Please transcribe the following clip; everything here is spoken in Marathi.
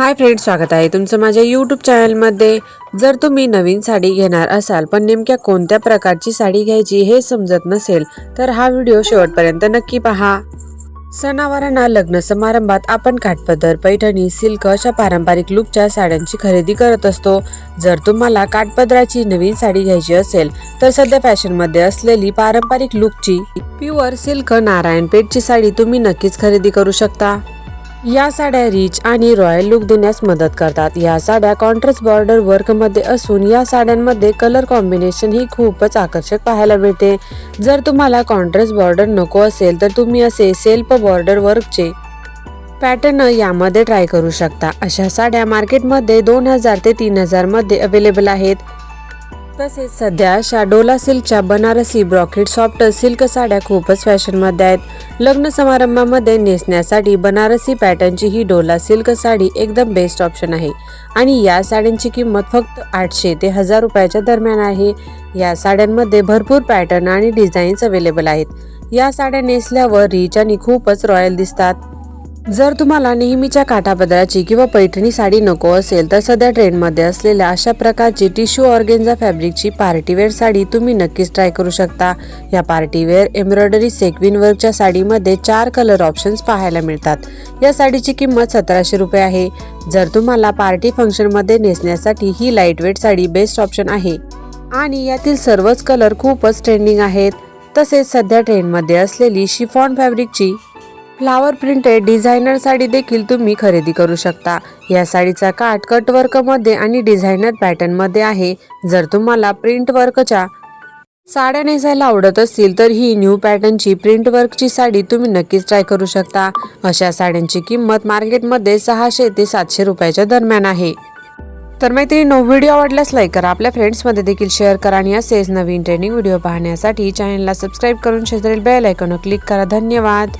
हाय फ्रेंड्स स्वागत आहे तुमचं माझ्या यूट्यूब चॅनलमध्ये जर तुम्ही नवीन साडी घेणार असाल पण नेमक्या कोणत्या प्रकारची साडी घ्यायची हे समजत नसेल तर हा व्हिडिओ शेवटपर्यंत नक्की पहा. सणावारांना लग्न समारंभात आपण काठपदर पैठणी सिल्क अशा पारंपरिक लुकच्या साड्यांची खरेदी करत असतो. जर तुम्हाला काठपदराची नवीन साडी घ्यायची असेल तर सध्या फॅशनमध्ये असलेली पारंपरिक लुकची प्युअर सिल्क नारायणपेठची साडी तुम्ही नक्कीच खरेदी करू शकता. या साड्या रिच आणि रॉयल लुक देण्यास मदत करतात. या साड्या कॉन्ट्रास्ट बॉर्डर वर्कमध्ये असून या साड्यांमध्ये कलर कॉम्बिनेशन ही खूपच आकर्षक पाहायला मिळते. जर तुम्हाला कॉन्ट्रास्ट बॉर्डर नको असेल तर तुम्ही असे सेल्फ बॉर्डर वर्कचे पॅटर्न यामध्ये ट्राय करू शकता. अशा साड्या मार्केटमध्ये दोन हजार ते तीन हजारमध्ये अवेलेबल आहेत. तसेच सध्या शॅडोला डोला सिल्कच्या बनारसी ब्रॉकेट सॉफ्ट सिल्क साड्या खूपच फॅशनमध्ये आहेत. लग्न समारंभामध्ये नेसण्यासाठी बनारसी पॅटर्नची ही डोला सिल्क साडी एकदम बेस्ट ऑप्शन आहे. आणि या साड्यांची किंमत फक्त आठशे ते हजार रुपयाच्या दरम्यान आहे. या साड्यांमध्ये भरपूर पॅटर्न आणि डिझाईन्स अवेलेबल आहेत. या साड्या नेसल्यावर रिच आणि खूपच रॉयल दिसतात. जर तुम्हाला नेहमीच्या काठापदराची किंवा पैठणी साडी नको असेल तर सध्या ट्रेंडमध्ये असलेल्या अशा प्रकारची टिश्यू ऑर्गेन्झा फॅब्रिकची पार्टीवेअर साडी तुम्ही नक्कीच ट्राय करू शकता. या पार्टीवेअर एम्ब्रॉयडरी सेक्विन वर्कच्या साडीमध्ये चार कलर ऑप्शन्स पाहायला मिळतात. या साडीची किंमत सतराशे रुपये आहे. जर तुम्हाला पार्टी फंक्शनमध्ये नेसण्यासाठी ही लाईटवेट साडी बेस्ट ऑप्शन आहे. आणि यातील सर्वच कलर खूपच ट्रेंडिंग आहेत. तसेच सध्या ट्रेंडमध्ये असलेली शिफॉन फॅब्रिकची फ्लावर प्रिंटेड डिझायनर साडी देखील तुम्ही खरेदी करू शकता. या साडीचा काठ कट वर्कमध्ये आणि डिझायनर पॅटर्नमध्ये आहे. जर तुम्हाला प्रिंट वर्कच्या साड्या नेसायला आवडत असतील तर ही न्यू पॅटर्नची प्रिंट वर्कची साडी तुम्ही नक्कीच ट्राय करू शकता. अशा साड्यांची किंमत मार्केटमध्ये सहाशे ते सातशे रुपयाच्या दरम्यान आहे. तर मैत्रिणी व्हिडिओ आवडल्यास लाईक करा. आपल्या फ्रेंड्समध्ये देखील शेअर करा आणि असेच नवीन ट्रेनिंग व्हिडिओ पाहण्यासाठी चॅनलला सबस्क्राईब करून शेजारील बेल ऐकून क्लिक करा. धन्यवाद.